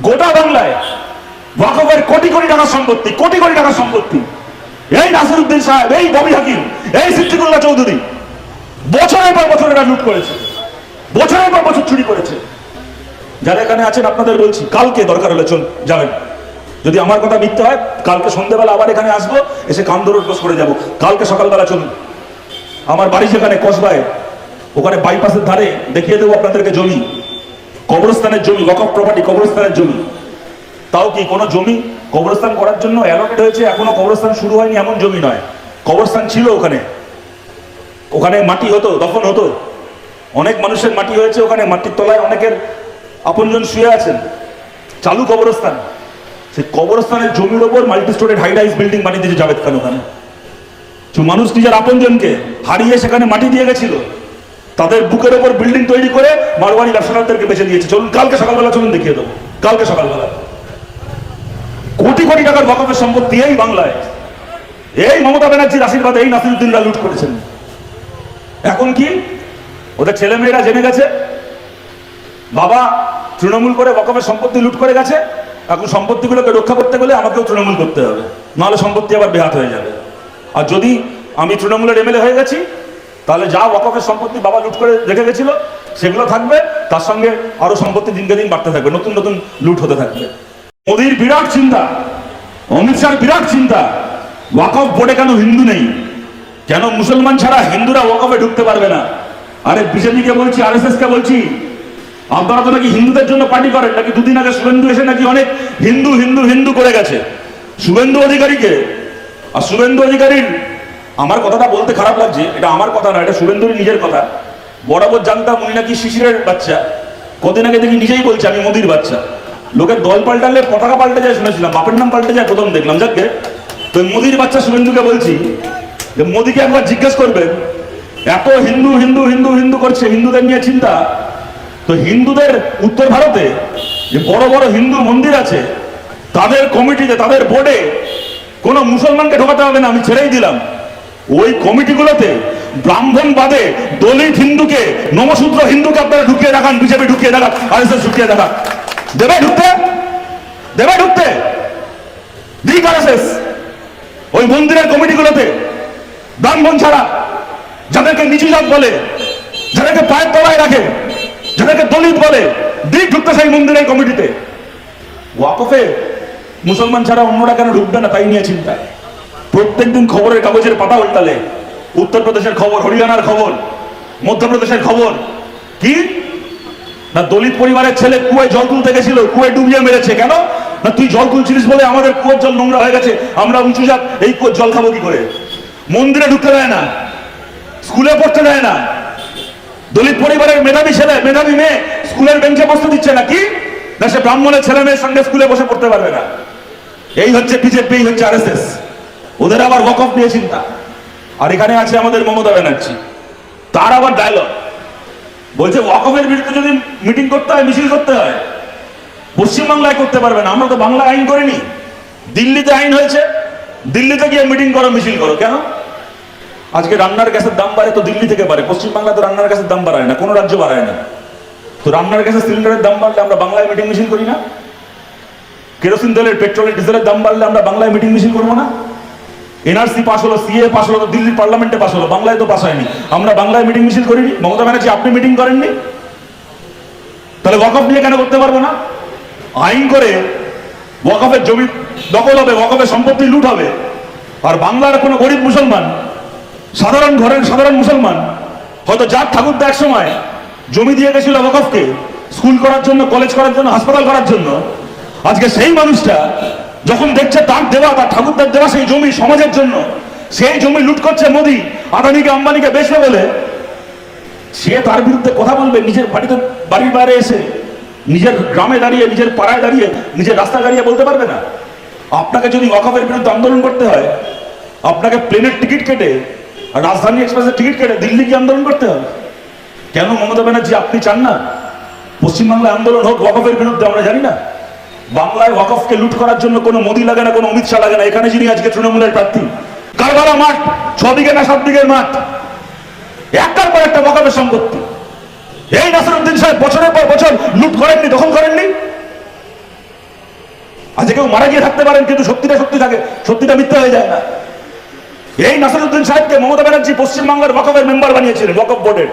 গোটা বাংলায় ওয়াকফের কোটি কোটি টাকার সম্পত্তি, কোটি কোটি টাকার সম্পত্তি। এই নাসিরুদ্দিন সাহেব, এই ববি হাকিম, এই সিদ্দিকুল্লাহ চৌধুরী বছরের পর বছর এরা লুট করেছে। বছরের পর বছর চুরি করেছে। যারা এখানে আছেন আপনাদের বলছি, কালকে দরকার হলে চল, যাবেন। যদি আমার কথা মিথ্যে হয়, কালকে সন্ধ্যেবেলা আবার এখানে আসব, এসে কান্দর বস করে যাব। কালকে সকালবেলা চলুন। আমার বাড়ি যেখানে, কসবায়, ওখানে বাইপাসের ধারে দেখিয়ে দেবো আপনাদেরকে জমি। কবরস্থানের জমি ওয়াকফ প্রপার্টি কবরস্থানের জমি। তাও কি কোনো জমি? কবরস্থান করার জন্য অ্যালোকেট হয়েছে, এখনও কবরস্থান শুরু হয়নি, এমন জমি নয়। কবরস্থান ছিল ওখানে। ওখানে মাটি হতো, দফন হতো। অনেক মানুষের মাটি হয়েছে ওখানে, মাটির তলায় অনেকের আপনজন শুয়ে আছেন। চালু কবরস্থান। সেই কবরস্থানের জমির ওপর multi storeyed high rise building বানিয়ে দিয়েছে জাভেদ খান ওখানে। মানুষ নিজের আপনজনকে হারিয়ে সেখানে মাটি দিয়ে গেছিল। তাদের বুকের ওপর বিল্ডিং তৈরি করে মারওয়ারি ব্যবসাদারদেরকে বেছে দিয়েছে চলুন, কালকে সকালবেলা চলুন দেখিয়ে দেবো। কালকে সকালবেলা। কোটি কোটি টাকার বকফের সম্পত্তি এই বাংলায়। এই মমতা ব্যানার্জির আশীর্বাদে এই নাসিরুদ্দিনরা লুট করেছেন। এখন কি? ওদের ছেলে মেয়েরা জেনে গেছে। বাবা তৃণমূল করে বকফের সম্পত্তি লুট করে গেছে। এখন সম্পত্তিগুলোকে রক্ষা করতে গেলে আমাকেও তৃণমূল করতে হবে। নাহলে সম্পত্তি আবার বেহাত হয়ে যাবে। আর যদি আমি তৃণমূলের এমএলএ হয়ে গেছি তাহলে যা ওয়াকফের সম্পত্তি বাবা লুট করে রেখে গেছিল, সেগুলো থাকবে, তার সঙ্গে আরও সম্পত্তি দিনকে দিন বাড়তে থাকবে, নতুন নতুন লুট হতে থাকবে। মোদির বিরাট চিন্তা, অমিত শাহর বিরাট চিন্তা, ওয়াকফ বোর্ডে কেন হিন্দু নেই? কেন মুসলমান ছাড়া হিন্দুরা ওয়াকফে ঢুকতে পারবে না? আরে বিজেপিকে বলছি আর এস কে বলছি, আপনারা তো নাকি হিন্দুদের জন্য পার্টি করেন, নাকি দুদিন আগে শুভেন্দু এসে নাকি অনেক হিন্দু হিন্দু হিন্দু করে গেছে। শুভেন্দু অধিকারীকে, আর শুভেন্দু অধিকারীর আমার কথাটা বলতে খারাপ লাগছে, এটা আমার কথা না, এটা শুভেন্দুর নিজের কথা। বরাবর জানতাম উনি নাকি শিশিরের বাচ্চা। কদিন আগে দেখি নিজেই বলছে আমি মোদির বাচ্চা। লোকের দল পাল্টালে পতাকা পাল্টে যায় শুনেছিলাম, বাপের নাম পাল্টে যায়, প্রথম দেখলাম। যাকে তো মোদির বাচ্চা শুভেন্দুকে বলছি যে মোদিকে একবার জিজ্ঞেস করবেন, এত হিন্দু হিন্দু হিন্দু হিন্দু করছে, হিন্দুদের নিয়ে চিন্তা। তো হিন্দুদের উত্তর ভারতে যে বড় বড় হিন্দু মন্দির আছে, তাদের কমিটিতে, তাদের বোর্ডে কোনো মুসলমানকে ঢোকাতে হবে না, আমি ছেড়েই দিলাম। ওই কমিটিগুলোতে ব্রাহ্মণ বাদে দলিত হিন্দুকে, নমসূত্র হিন্দুকে আপনারা ঢুকিয়ে দেখান, বিজেপি ঢুকিয়ে দেখান আর এস ঢুকিয়ে দেখান দেবে ঢুকতে? দেবে ঢুকতে? ওই মন্দিরের কমিটিগুলোতে ব্রাহ্মণ ছাড়া যাদেরকে নিচু জাত বলে, যাদেরকে পায়ের তলায় রাখে, যাদেরকে দলিত বলে, দিক ঢুকতে সেই মন্দিরের কমিটিতে। ওয়াকফে মুসলমান ছাড়া অন্যরা কেন ঢুকবে না তাই নিয়ে চিন্তা প্রত্যেকদিন খবরের কাগজের পাতা উল্টালে। উত্তরপ্রদেশের খবর, হরিয়ানার খবর, মধ্যপ্রদেশের খবর। কি? না দলিত পরিবারের ছেলে কুয়ে জল তুলতে গেছিল কুয়ে ডুবিয়ে মেরেছে কেন? না তুই জল তুলছিলিস বলে আমাদের কুয়োর জল নোংরা হয়ে গেছে, আমরা উঁচু জাত, এই কুয়োর জল খাব কি করে? মন্দিরে ঢুকতে দেয় না, স্কুলে পড়তে দেয় না। দলিত পরিবারের মেধাবী ছেলে, মেধাবী মেয়ে স্কুলের বেঞ্চে বসতে দিচ্ছে না, কি? না সে ব্রাহ্মণের ছেলে মেয়ের সঙ্গে স্কুলে বসে পড়তে পারবে না। এই হচ্ছে বিজেপি, এই হচ্ছে আরএসএস। ওদের আবার ওয়াকফ নিয়ে চিন্তা। আর এখানে আছে আমাদের মমতা ব্যানার্জি। তার আবার ডায়লগ বলছে ওয়াকফের বিরুদ্ধে যদি মিটিং করতে হয়, মিছিল করতে হয়, পশ্চিমবাংলায় করতে পারবে না। আমরা তো বাংলা আইন করিনি। দিল্লিতে আইন হয়েছে। দিল্লিতে গিয়ে মিটিং করো, মিছিল করো। কেন? আজকে রান্নার গ্যাসের দাম বাড়ে তো দিল্লি থেকে বাড়ে। পশ্চিমবাংলা তো রান্নার গ্যাসের দাম বাড়ায় না, কোনো রাজ্য বাড়ায় না। তো রান্নার গ্যাসের সিলিন্ডারের দাম বাড়লে আমরা বাংলায় মিটিং মিছিল করি না? কেরোসিন তেলের পেট্রোলের ডিজেলের দাম বাড়লে আমরা বাংলায় মিটিং মিছিল করব না? এনআরসি পাস হলো, সিএ পাস হলো, দিল্লির পার্লামেন্টে পাস হলো, বাংলায় তো পাস হয়নি। আমরা বাংলায় মিটিং মিছিল করিনি। মমতা ব্যানার্জি, আপনি মিটিং করেননি? তাহলে ওয়াকফ নিয়ে কেন করতে পারব না? আইন করে ওয়াকফের জমি দখল হবে ওয়াকফের সম্পত্তি লুট হবে। আর বাংলার কোনো গরিব মুসলমান, সাধারণ ঘরের সাধারণ মুসলমান, হয়তো যার ঠাকুরদা এক সময় জমি দিয়ে গেছিল ওয়াকফকে স্কুল করার জন্য কলেজ করার জন্য, হাসপাতাল করার জন্য, আজকে সেই মানুষটা যখন দেখছে তার দেওয়া তার ঠাকুরদার দেওয়া সেই জমি সমাজের জন্য, সেই জমি লুট করছে মোদি, আদানিকে, আম্বানিকে বেচবে বলে, সে তার বিরুদ্ধে কথা বলবে, নিজের বাড়িতে, বাড়ির বাইরে এসে, নিজের গ্রামে দাঁড়িয়ে, নিজের পাড়ায় দাঁড়িয়ে, নিজের রাস্তা দাঁড়িয়ে বলতে পারবে না? আপনাকে যদি ওয়াকফের বিরুদ্ধে আন্দোলন করতে হয়, আপনাকে প্লেনের টিকিট কেটে, রাজধানী এক্সপ্রেসের টিকিট কেটে দিল্লি কি আন্দোলন করতে হবে। কেন মমতা ব্যানার্জি আপনি চান না? পশ্চিমবাংলায় আন্দোলন হোক, ওয়াকফের বিরুদ্ধে, আমরা জানি না। বাংলায় ওয়াকফকে লুট করার জন্য কোনো মোদি লাগে না, কোনো অমিত শাহ লাগে না। এখানে যিনি আজকে তৃণমূলের প্রার্থী, কারবালা মাঠ, ছ না সাত মাঠ, একটার পর একটা ওয়াকফের সম্পত্তি। এই নাসিরুদ্দিন সাহেব বছরের পর বছর লুট করেননি, দখল করেননি। আজকে কেউ মারা গিয়ে থাকতে পারেন, কিন্তু সত্যিটা সত্যি থাকে, সত্যিটা মিথ্যা হয়ে যায় না। এই নাসিরুদ্দিন সাহেবকে মমতা ব্যানার্জি পশ্চিমবাংলার ওয়াকফের মেম্বার বানিয়েছিলেন, ওয়াকফ বোর্ডের।